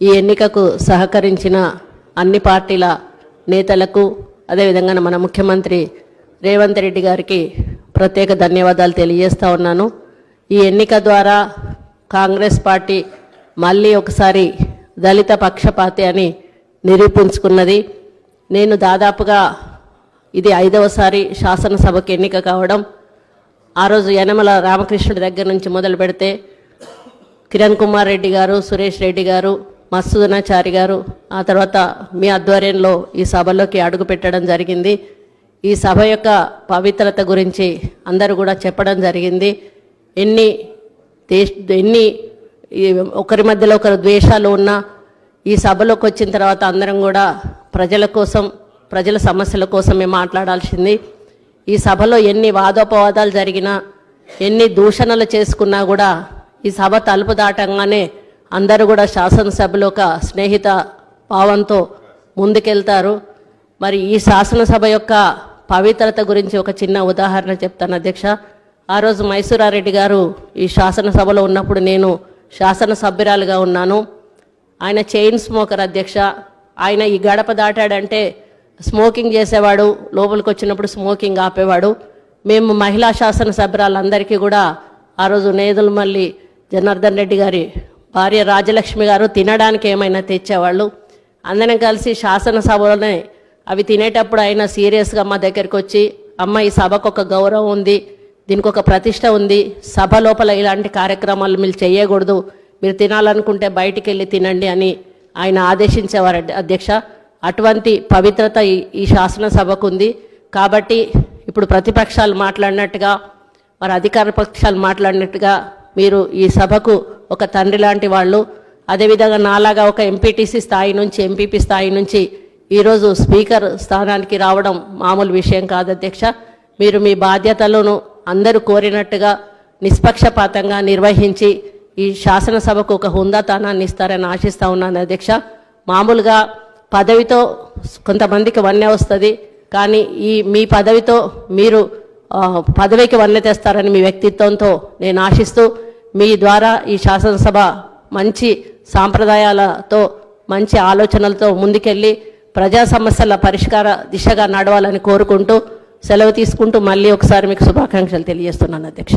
ఈ ఎన్నికకు సహకరించిన అన్ని పార్టీల నేతలకు అదేవిధంగా మన ముఖ్యమంత్రి రేవంత్ రెడ్డి గారికి ప్రత్యేక ధన్యవాదాలు తెలియజేస్తా ఉన్నాను. ఈ ఎన్నిక ద్వారా కాంగ్రెస్ పార్టీ మళ్ళీ ఒకసారి దళిత పక్షపాతి అని నిరూపించుకున్నది. నేను దాదాపుగా ఇది ఐదవసారి శాసనసభకు ఎన్నిక కావడం. ఆ రోజు యనమల రామకృష్ణుడి దగ్గర నుంచి మొదలు పెడితే కిరణ్ కుమార్ రెడ్డి గారు సురేష్ రెడ్డి గారు మత్సూదనాచారి గారు ఆ తర్వాత మీ ఆధ్వర్యంలో ఈ సభలోకి అడుగు పెట్టడం జరిగింది. ఈ సభ యొక్క పవిత్రత గురించి అందరూ కూడా చెప్పడం జరిగింది. ఎన్ని దేశ ఎన్ని ఒకరి మధ్యలో ఒకరు ద్వేషాలు ఉన్నా ఈ సభలోకి వచ్చిన తర్వాత అందరం కూడా ప్రజల కోసం ప్రజల సమస్యల కోసమే మాట్లాడాల్సింది. ఈ సభలో ఎన్ని వాదోపవాదాలు జరిగినా ఎన్ని దూషణలు చేసుకున్నా కూడా ఈ సభ తలుపు దాటంగానే అందరూ కూడా శాసనసభలో ఒక స్నేహిత భావంతో ముందుకెళ్తారు. మరి ఈ శాసనసభ యొక్క పవిత్రత గురించి ఒక చిన్న ఉదాహరణ చెప్తాను అధ్యక్ష. ఆ రోజు మైసూరారెడ్డి గారు ఈ శాసనసభలో ఉన్నప్పుడు నేను శాసనసభ్యురాలుగా ఉన్నాను. ఆయన చైన్ స్మోకర్ అధ్యక్ష. ఆయన ఈ గడప దాటాడంటే స్మోకింగ్ చేసేవాడు లోపలికి వచ్చినప్పుడు స్మోకింగ్ ఆపేవాడు. మేము మహిళా శాసనసభ్యురాలందరికీ కూడా ఆ రోజు నేదులమల్లి జనార్దన్ రెడ్డి గారి భార్య రాజలక్ష్మి గారు తినడానికి ఏమైనా తెచ్చేవాళ్ళు? అందరం కలిసి శాసనసభలోనే అవి తినేటప్పుడు అయినా సీరియస్గా మా దగ్గరికి వచ్చి అమ్మ ఈ సభకు ఒక గౌరవం ఉంది దీనికి ఒక ప్రతిష్ట ఉంది సభ లోపల ఇలాంటి కార్యక్రమాలు మీరు చేయకూడదు మీరు తినాలనుకుంటే బయటికి వెళ్ళి తినండి అని ఆయన ఆదేశించేవారు అధ్యక్ష. అటువంటి పవిత్రత ఈ ఈ శాసనసభకు ఉంది. కాబట్టి ఇప్పుడు ప్రతిపక్షాలు మాట్లాడినట్టుగా మరి అధికార పక్షాలు మాట్లాడినట్టుగా మీరు ఈ సభకు ఒక తండ్రి లాంటి వాళ్ళు అదేవిధంగా నాలాగా ఒక ఎంపీటీసీ స్థాయి నుంచి ఎంపీపీ స్థాయి నుంచి ఈరోజు స్పీకర్ స్థానానికి రావడం మామూలు విషయం కాదు అధ్యక్ష. మీరు మీ బాధ్యతలను అందరూ కోరినట్టుగా నిష్పక్షపాతంగా నిర్వహించి ఈ శాసనసభకు ఒక హుందాతనాన్ని ఇస్తారని ఆశిస్తూ ఉన్నాను అధ్యక్ష. మామూలుగా పదవితో కొంతమందికి వన్నె వస్తుంది కానీ ఈ మీ పదవితో మీరు పదవికి వన్నె తెస్తారని మీ వ్యక్తిత్వంతో నేను ఆశిస్తూ మీ ద్వారా ఈ శాసనసభ మంచి సాంప్రదాయాలతో మంచి ఆలోచనలతో ముందుకెళ్ళి ప్రజా సమస్యల పరిష్కార దిశగా నడవాలని కోరుకుంటూ సెలవు తీసుకుంటూ మళ్ళీ ఒకసారి మీకు శుభాకాంక్షలు తెలియజేస్తున్నాను అధ్యక్ష.